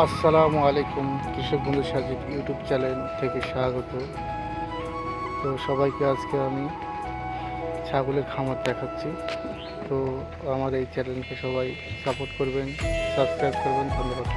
আসসালামু আলাইকুম, কৃষক বন্ধু সাজিদ ইউটিউব চ্যানেল থেকে স্বাগত। তো সবাইকে আজকে আমি ছাগলের খামার দেখাচ্ছি। তো আমার এই চ্যানেলকে সবাই সাপোর্ট করবেন, সাবস্ক্রাইব করবেন, ধন্যবাদ।